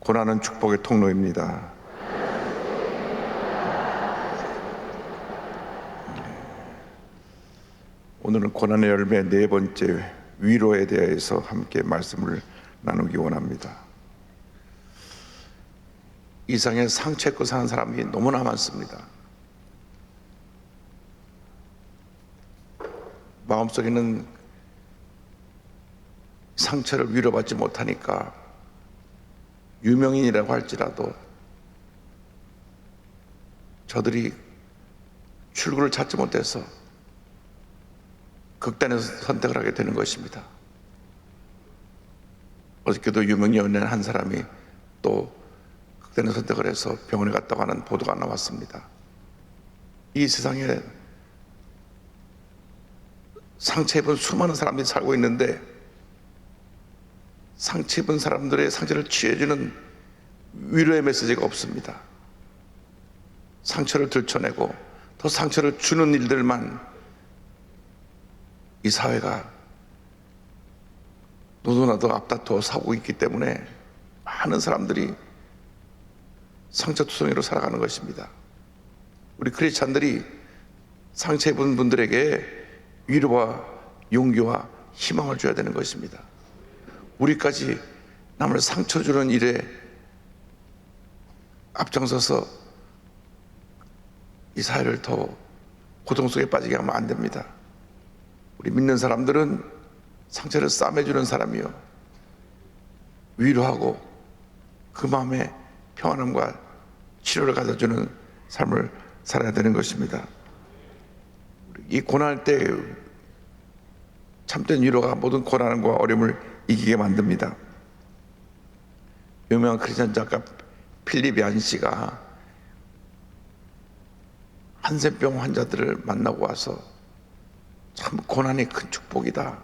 고난은 축복의 통로입니다. 오늘은 고난의 열매 네 번째 위로에 대해서 함께 말씀을 나누기 원합니다. 이상의 상처 입고 사는 사람이 너무나 많습니다. 마음속에는 상처를 위로받지 못하니까 유명인이라고 할지라도 저들이 출구를 찾지 못해서 극단에서 선택을 하게 되는 것입니다. 어저께도 유명 연예인 한 사람이 또 극단의 선택을 해서 병원에 갔다고 하는 보도가 나왔습니다. 이 세상에 상처 입은 수많은 사람들이 살고 있는데 상처 입은 사람들의 상처를 치유해주는 위로의 메시지가 없습니다. 상처를 들춰내고 더 상처를 주는 일들만 이 사회가 너도나도 앞다투어 사고 있기 때문에 많은 사람들이 상처투성이로 살아가는 것입니다. 우리 크리스찬들이 상처 입은 분들에게 위로와 용기와 희망을 줘야 되는 것입니다. 우리까지 남을 상처 주는 일에 앞장서서 이 사회를 더 고통 속에 빠지게 하면 안 됩니다. 우리 믿는 사람들은 상처를 싸매주는 사람이요. 위로하고 그 마음에 평안함과 치료를 가져주는 삶을 살아야 되는 것입니다. 이 고난할 때 참된 위로가 모든 고난과 어려움을 이기게 만듭니다. 유명한 크리스천 작가 필립 얀 씨가 한센병 환자들을 만나고 와서 참 고난이 큰 축복이다.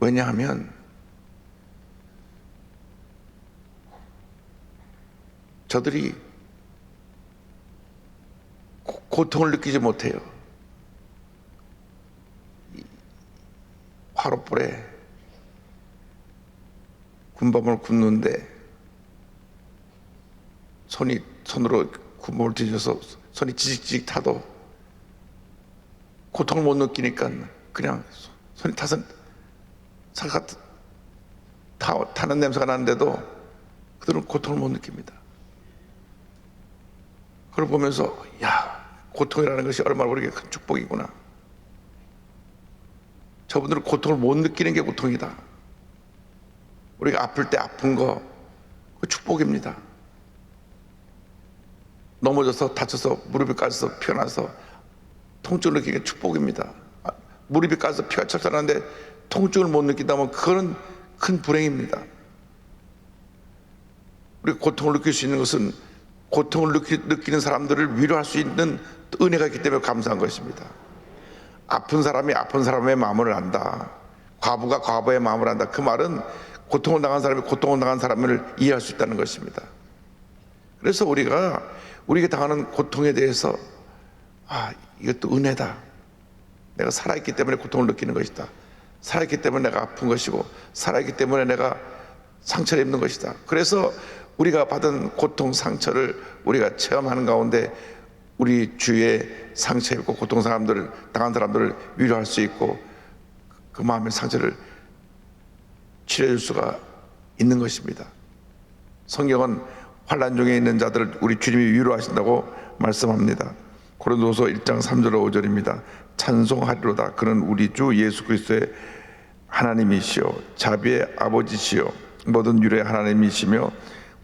왜냐하면 저들이 고- 고통을 느끼지 못해요. 화로불에 군밤을 굽는데 손이 손으로 군밤을 뒤져서 손이 지직지직 타도 고통을 못 느끼니까 그냥 손이 타서 차가 타, 타는 냄새가 나는데도 그들은 고통을 못 느낍니다. 그걸 보면서 야 고통이라는 것이 얼마나 우리에게 큰 축복이구나. 저분들은 고통을 못 느끼는 게 고통이다. 우리가 아플 때 아픈 거, 그 축복입니다. 넘어져서 다쳐서 무릎이 까져서 피어나서 통증을 느끼는 게 축복입니다. 아, 무릎이 까져서 피가 철철하는데 통증을 못 느낀다면 그거는 큰 불행입니다. 우리가 고통을 느낄 수 있는 것은 고통을 느끼, 느끼는 사람들을 위로할 수 있는 은혜가 있기 때문에 감사한 것입니다. 아픈 사람이 아픈 사람의 마음을 안다. 과부가 과부의 마음을 안다. 그 말은 고통을 당한 사람이 고통을 당한 사람을 이해할 수 있다는 것입니다. 그래서 우리가 우리가 당하는 고통에 대해서 아 이것도 은혜다. 내가 살아있기 때문에 고통을 느끼는 것이다. 살아있기 때문에 내가 아픈 것이고 살아있기 때문에 내가 상처를 입는 것이다. 그래서 우리가 받은 고통 상처를 우리가 체험하는 가운데 우리 주위에 상처 입고 고통 사람들을 당한 사람들을 위로할 수 있고 그 마음의 상처를 치료해 줄 수가 있는 것입니다. 성경은 환란 중에 있는 자들을 우리 주님이 위로하신다고 말씀합니다. 고린도서 1장 3절 5절입니다. 찬송하리로다 그는 우리 주 예수 그리스도의 하나님이시요 자비의 아버지시요 모든 유래의 하나님이시며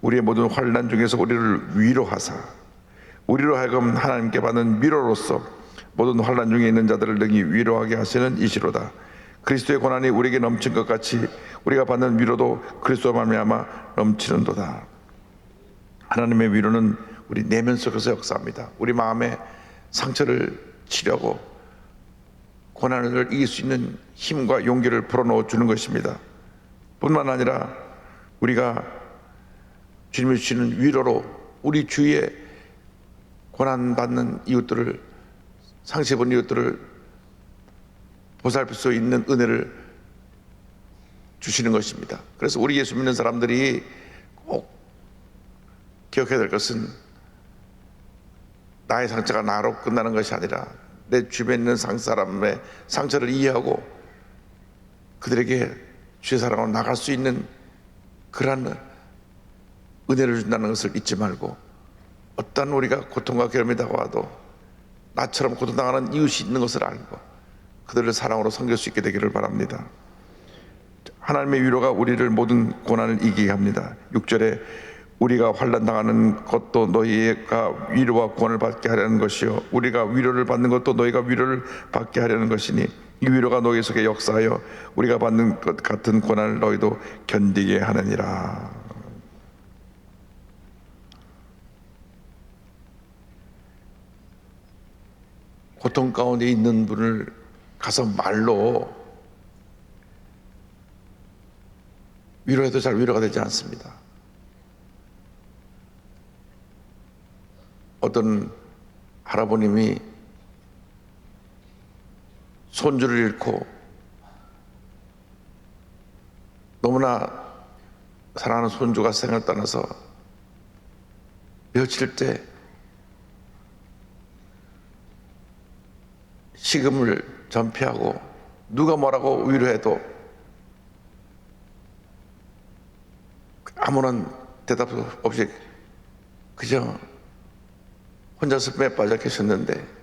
우리의 모든 환란 중에서 우리를 위로하사 우리로 하여금 하나님께 받는 위로로서 모든 환란 중에 있는 자들을 능히 위로하게 하시는 이시로다. 그리스도의 고난이 우리에게 넘친 것 같이 우리가 받는 위로도 그리스도로 말미암아 넘치는도다. 하나님의 위로는 우리 내면 속에서 역사합니다. 우리 마음에 상처를 치려고 고난을 이길 수 있는 힘과 용기를 불어넣어 주는 것입니다. 뿐만 아니라 우리가 주님이 주시는 위로로 우리 주위에 고난받는 이웃들을 입은 이웃들을 보살필 수 있는 은혜를 주시는 것입니다. 그래서 우리 예수 믿는 사람들이 꼭 기억해야 될 것은 나의 상처가 나로 끝나는 것이 아니라 내 주변에 있는 상 사람의 상처를 이해하고 그들에게 주의 사랑으로 나갈 수 있는 그러한 은혜를 준다는 것을 잊지 말고 어떤 우리가 고통과 괴로움이 다가와도 나처럼 고통당하는 이웃이 있는 것을 알고 그들을 사랑으로 섬길 수 있게 되기를 바랍니다. 하나님의 위로가 우리를 모든 고난을 이기게 합니다. 6절에 우리가 환난 당하는 것도 너희가 위로와 구원을 받게 하려는 것이요 우리가 위로를 받는 것도 너희가 위로를 받게 하려는 것이니 이 위로가 너희 속에 역사하여 우리가 받는 것 같은 고난을 너희도 견디게 하느니라. 고통 가운데 있는 분을 가서 말로 위로해도 잘 위로가 되지 않습니다. 어떤 할아버님이 손주를 잃고 너무나 사랑하는 손주가 생을 떠나서 며칠째 식음을 전폐하고 누가 뭐라고 위로해도 아무런 대답 없이 그저 혼자서 매 빠져 계셨는데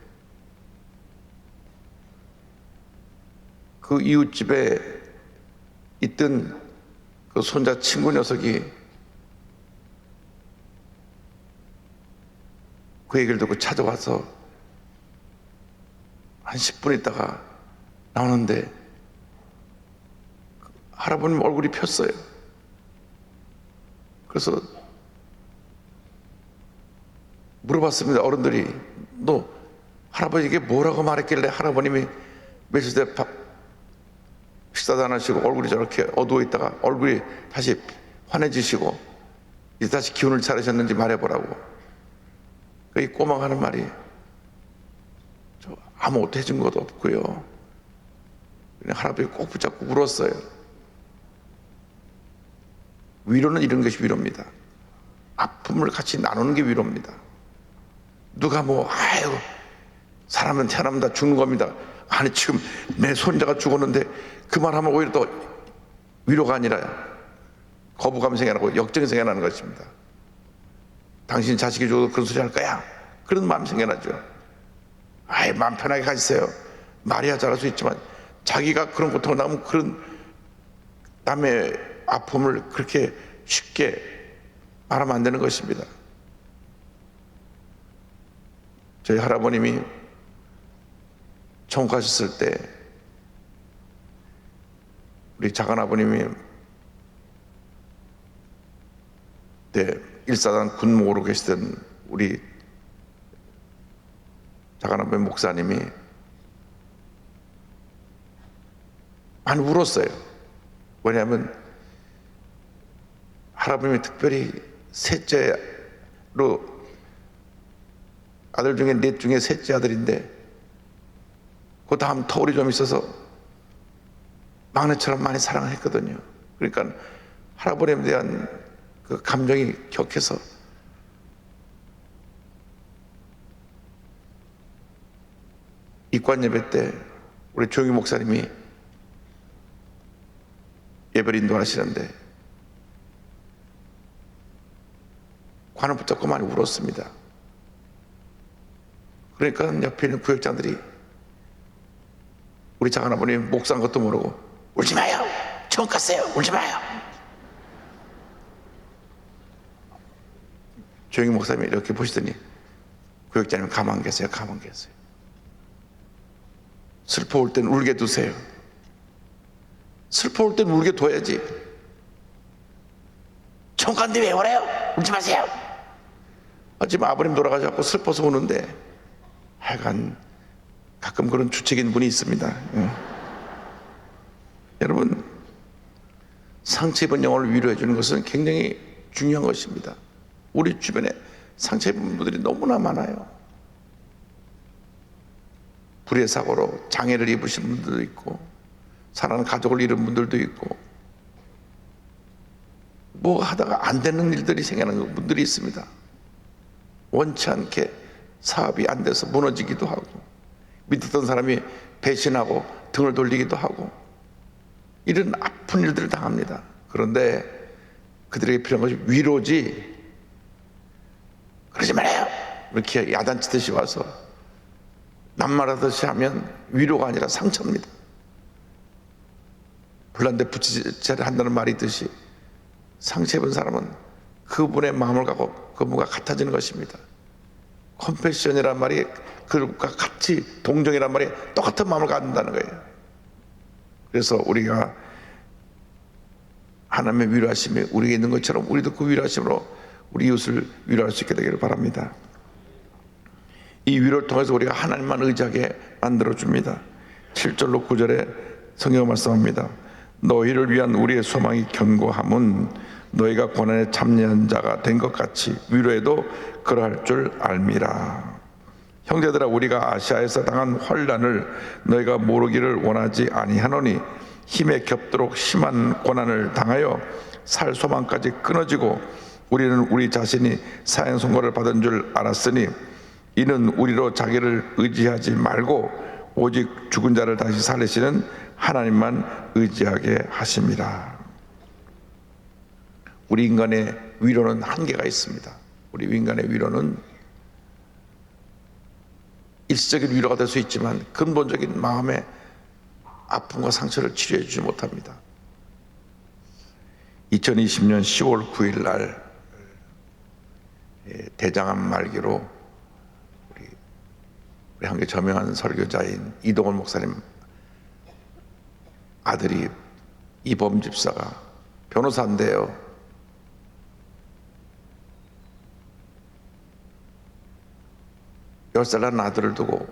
그 이웃집에 있던 그 손자 친구 녀석이 그 얘기를 듣고 찾아와서 한 10분 있다가 나오는데 할아버님 얼굴이 폈어요. 그래서 물어봤습니다. 어른들이 너 할아버지에게 뭐라고 말했길래 할아버님이 며칠 때 밥, 식사도 안 하시고 얼굴이 저렇게 어두워 있다가 얼굴이 다시 환해지시고 이제 다시 기운을 차리셨는지 말해보라고. 그이 꼬마가 하는 말이 저 아무것도 해준 것도 없고요. 그냥 할아버지 꼭 붙잡고 울었어요. 위로는 이런 것이 위로입니다. 아픔을 같이 나누는 게 위로입니다. 누가 뭐 아유 사람은 태어나면 다 죽는 겁니다. 아니 지금 내 손자가 죽었는데 그 말하면 오히려 또 위로가 아니라 거부감 생겨나고 역정이 생겨나는 것입니다. 당신 자식이 죽어도 그런 소리 할 거야. 그런 마음 생겨나죠. 아이 마음 편하게 가지세요. 말이야 잘할 수 있지만 자기가 그런 고통을 나면 그런 남의 아픔을 그렇게 쉽게 말하면 안 되는 것입니다. 저희 할아버님이 천국 가셨을 때 우리 작은 아버님이 그때 일사단 군목으로 계시던 우리 아버님 목사님이 많이 울었어요. 왜냐하면 할아버님이 특별히 셋째로 아들 중에 넷 중에 셋째 아들인데 그 다음 터울이 좀 있어서 막내처럼 많이 사랑을 했거든요. 그러니까 할아버님에 대한 그 감정이 격해서 입관 예배 때 우리 조용희 목사님이 예배를 인도하시는데 관을 붙잡고 많이 울었습니다. 그러니까 옆에 있는 구역장들이 우리 아버님 목사인 것도 모르고 울지 마요. 처음 갔어요. 울지 마요. 조용히 목사님이 이렇게 보시더니 구역장님 가만 계세요. 가만 계세요. 슬퍼 올 땐 울게 두세요. 슬퍼 올 땐 울게 둬야지. 갔는데 왜 울어요? 울지 마세요. 하지만 아버님 돌아가셔서 슬퍼서 우는데 하여간 가끔 그런 주책인 분이 있습니다. 예. 여러분 상처 입은 영혼을 위로해 주는 것은 굉장히 중요한 것입니다. 우리 주변에 상처 입은 분들이 너무나 많아요. 불의 사고로 장애를 입으신 분들도 있고 사랑하는 가족을 잃은 분들도 있고 뭐 하다가 안 되는 일들이 생기는 분들이 있습니다. 원치 않게 사업이 안 돼서 무너지기도 하고 믿었던 사람이 배신하고 등을 돌리기도 하고 이런 아픈 일들을 당합니다. 그런데 그들에게 필요한 것이 위로지 그러지 말아요. 이렇게 야단치듯이 와서 남말하듯이 하면 위로가 아니라 상처입니다. 불난데 부치자를 한다는 말이 있듯이 상처 입은 사람은 그분의 마음을 갖고 그분과 같아지는 것입니다. 컴패션이란 말이 그들과 같이 동정이란 말이 똑같은 마음을 갖는다는 거예요. 그래서 우리가 하나님의 위로하심이 우리에게 있는 것처럼 우리도 그 위로하심으로 우리 이웃을 위로할 수 있게 되기를 바랍니다. 이 위로를 통해서 우리가 하나님만 의지하게 만들어 줍니다. 7절로 9절에 성경 말씀합니다. 너희를 위한 우리의 소망이 견고함은 너희가 고난에 참여한 자가 된 것 같이 위로에도 그러할 줄 알미라. 형제들아 우리가 아시아에서 당한 환란을 너희가 모르기를 원하지 아니하노니 힘에 겹도록 심한 고난을 당하여 살 소망까지 끊어지고 우리는 우리 자신이 사형 선고를 받은 줄 알았으니 이는 우리로 자기를 의지하지 말고 오직 죽은 자를 다시 살리시는 하나님만 의지하게 하십니다. 우리 인간의 위로는 한계가 있습니다. 우리 인간의 위로는 일시적인 위로가 될 수 있지만 근본적인 마음의 아픔과 상처를 치료해 주지 못합니다. 2020년 10월 9일 날 예, 대장암 말기로 한개 저명한 설교자인 이동원 목사님 아들이 이범 집사가 변호사인데요. 열살 난 아들을 두고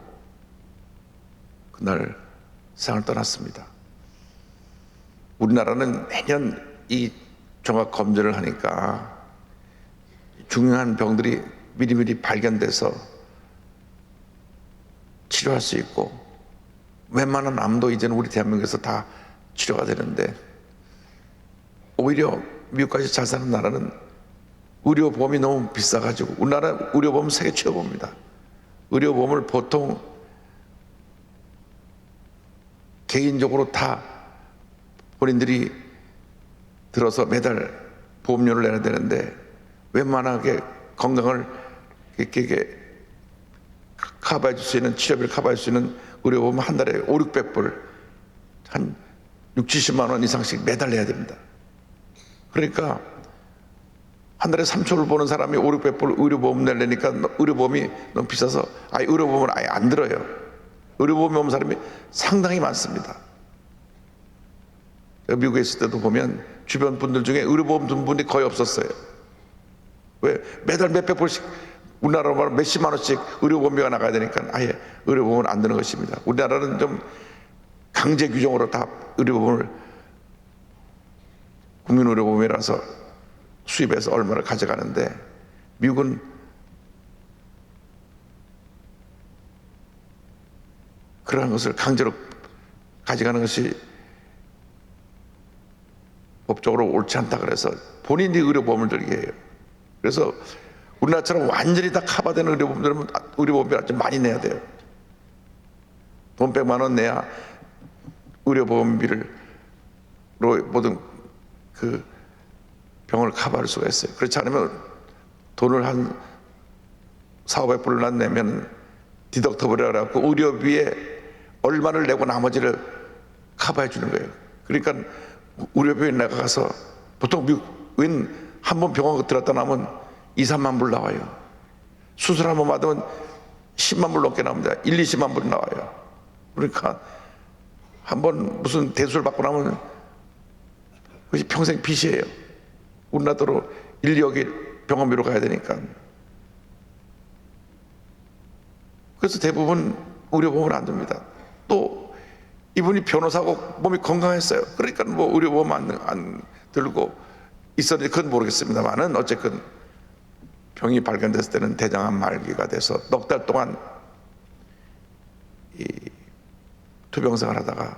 그날 세상을 떠났습니다. 우리나라는 매년 이 종합 검진을 하니까 중요한 병들이 미리미리 발견돼서 치료할 수 있고 웬만한 암도 이제는 우리 대한민국에서 다 치료가 되는데 오히려 미국까지 잘 사는 나라는 의료보험이 너무 비싸가지고 우리나라 의료보험 세계 최고입니다. 의료보험을 보통 개인적으로 다 본인들이 들어서 매달 보험료를 내야 되는데 웬만하게 건강을 이렇게, 커버해 줄 수 있는 치료비를 커버해 줄수 있는 의료보험 한 달에 5, 600불 한 6, 70만 원 이상씩 매달 내야 됩니다. 그러니까 한 달에 3초를 보는 사람이 5, 600불 의료보험 내려니까 의료보험이 너무 비싸서 아예 의료보험을 아예 안 들어요. 의료보험이 없는 사람이 상당히 많습니다. 미국에 있을 때도 보면 주변 분들 중에 의료보험 든 분이 거의 없었어요. 왜? 매달 몇백 불씩 우리나라로 말하면 몇십만 원씩 의료보험료가 나가야 되니까 아예 의료보험은 안 드는 것입니다. 우리나라는 좀 강제 규정으로 다 의료보험을 국민의료보험이라서 수입해서 얼마를 가져가는데 미국은 그러한 것을 강제로 가져가는 것이 법적으로 옳지 않다 그래서 본인이 의료보험을 들게 해요. 그래서 우리나라처럼 완전히 다 커버되는 의료보험들은 의료보험비를 좀 많이 내야 돼요. 돈 100만 원 내야 의료보험비를 로 모든 그 병을 커버할 수가 있어요. 그렇지 않으면 돈을 한 4, 500불을 내면 디덕터블이라 그래갖고 의료비에 얼마를 내고 나머지를 커버해 주는 거예요. 그러니까 의료비에 나가서 보통 미국은 한번 병원 들었다 나면 2, 3만 불 나와요. 수술 한 번 받으면 10만 불 넘게 나옵니다. 1, 20만 불 나와요. 그러니까 한 번 무슨 대수를 받고 나면 그것이 평생 빚이에요. 우리나라로 1, 2억이 병원비로 가야 되니까. 그래서 대부분 의료보험을 안 듭니다. 또 이분이 변호사고 몸이 건강했어요. 그러니까 뭐 의료보험 안, 안 들고 있었는지 그건 모르겠습니다만은 어쨌든 병이 발견됐을 때는 대장암 말기가 돼서 넉 달 동안 이 투병생활 하다가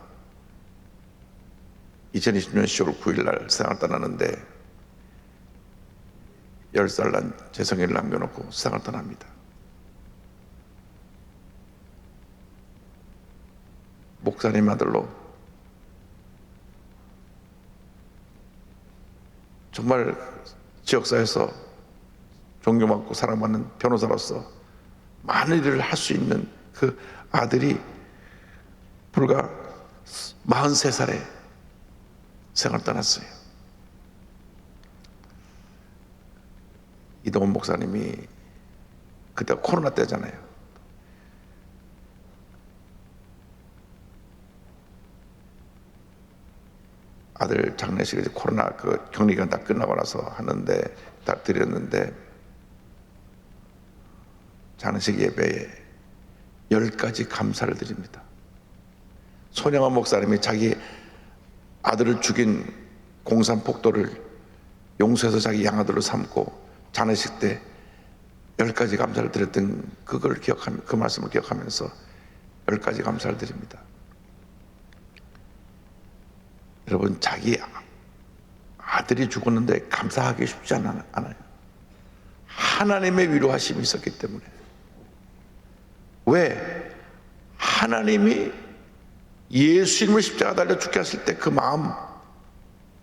2020년 10월 9일 날 세상을 떠나는데 열살난 재성이를 남겨놓고 세상을 떠납니다. 목사님 아들로 정말 지역사회에서 존경받고 사랑받는 변호사로서 많은 일을 할 수 있는 그 아들이 불과 43살에 생을 떠났어요. 이동훈 목사님이 그때 코로나 때잖아요. 아들 장례식을 이제 코로나 그 격리기간 다 끝나고 나서 하는데 다 드렸는데 장례식 예배에 열 가지 감사를 드립니다. 손영환 목사님이 자기 아들을 죽인 공산 폭도를 용서해서 자기 양아들로 삼고 장례식 때 열 가지 감사를 드렸던 그걸 기억하면 그 말씀을 기억하면서 열 가지 감사를 드립니다. 여러분 자기 아들이 죽었는데 감사하기 쉽지 않아- 않아요. 하나님의 위로하심이 있었기 때문에 왜 하나님이 예수님을 십자가 달려 죽게 하실 때 그 마음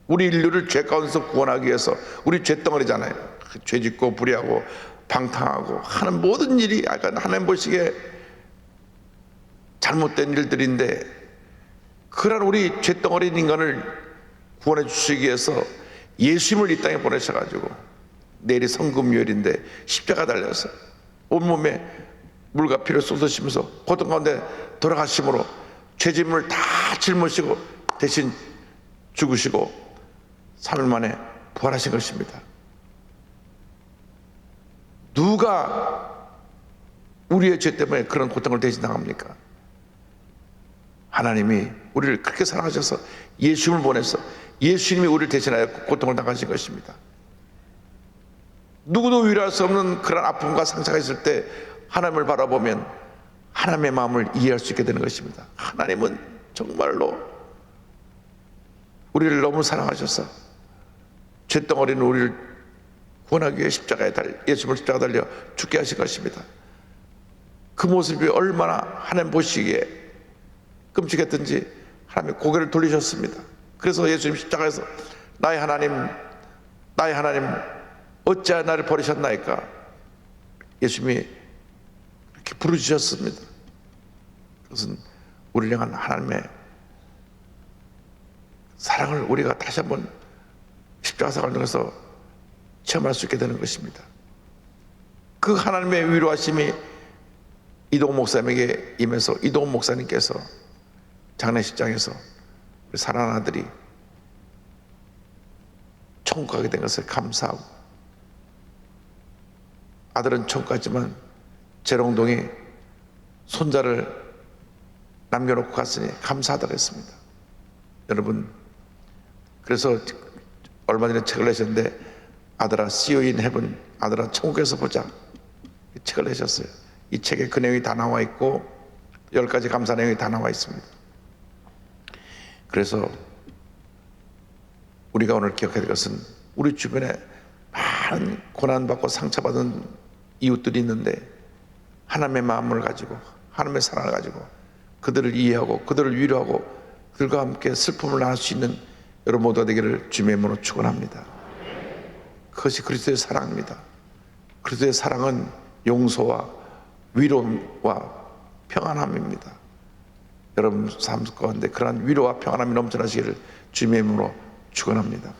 우리 인류를 죄 가운데서 구원하기 위해서 우리 죄덩어리잖아요. 그죄 짓고 불의하고 방탕하고 하는 모든 일이 약간 하나님 보시기에 잘못된 일들인데 그런 우리 죄덩어리인 인간을 구원해 주시기 위해서 예수님을 이 땅에 보내셔가지고 내일이 성금요일인데 십자가 달려서 온몸에 물과 피를 쏟으시면서 고통 가운데 돌아가심으로 죄짐을 다 짊으시고 대신 죽으시고 3일 만에 부활하신 것입니다. 누가 우리의 죄 때문에 그런 고통을 대신 당합니까? 하나님이 우리를 그렇게 사랑하셔서 예수님을 보내서 예수님이 우리를 대신하여 고통을 당하신 것입니다. 누구도 위로할 수 없는 그런 아픔과 상처가 있을 때 하나님을 바라보면 하나님의 마음을 이해할 수 있게 되는 것입니다. 하나님은 정말로 우리를 너무 사랑하셔서 죄덩어리는 우리를 구원하기 위해 십자가에 달려 예수님을 십자가 달려 죽게 하신 것입니다. 그 모습이 얼마나 하나님 보시기에 끔찍했든지 하나님의 고개를 돌리셨습니다. 그래서 예수님 십자가에서 나의 하나님, 나의 하나님, 어찌하여 나를 버리셨나이까? 예수님이 부르짖었습니다. 그것은 우리를 향한 하나님의 사랑을 우리가 다시 한번 십자가 사랑을 통해서 체험할 수 있게 되는 것입니다. 그 하나님의 위로하심이 이동 목사님에게 임해서 이동 목사님께서 장례식장에서 사랑하는 아들이 천국 가게 된 것을 감사하고 아들은 천국 갔지만 재롱동이 손자를 남겨놓고 갔으니 감사하다고 했습니다. 여러분 그래서 얼마 전에 책을 내셨는데 아들아 in heaven 아들아 천국에서 보자 이 책을 내셨어요. 이 책에 그 내용이 다 나와 있고 열 가지 감사 내용이 다 나와 있습니다. 그래서 우리가 오늘 기억해야 될 것은 우리 주변에 많은 고난받고 상처받은 이웃들이 있는데 하나님의 마음을 가지고 하나님의 사랑을 가지고 그들을 이해하고 그들을 위로하고 그들과 함께 슬픔을 나눌 수 있는 여러분 모두가 되기를 주님의 이름으로 축원합니다. 그것이 그리스도의 사랑입니다. 그리스도의 사랑은 용서와 위로와 평안함입니다. 여러분 삶 가운데 그러한 위로와 평안함이 넘쳐나시기를 주님의 이름으로 축원합니다.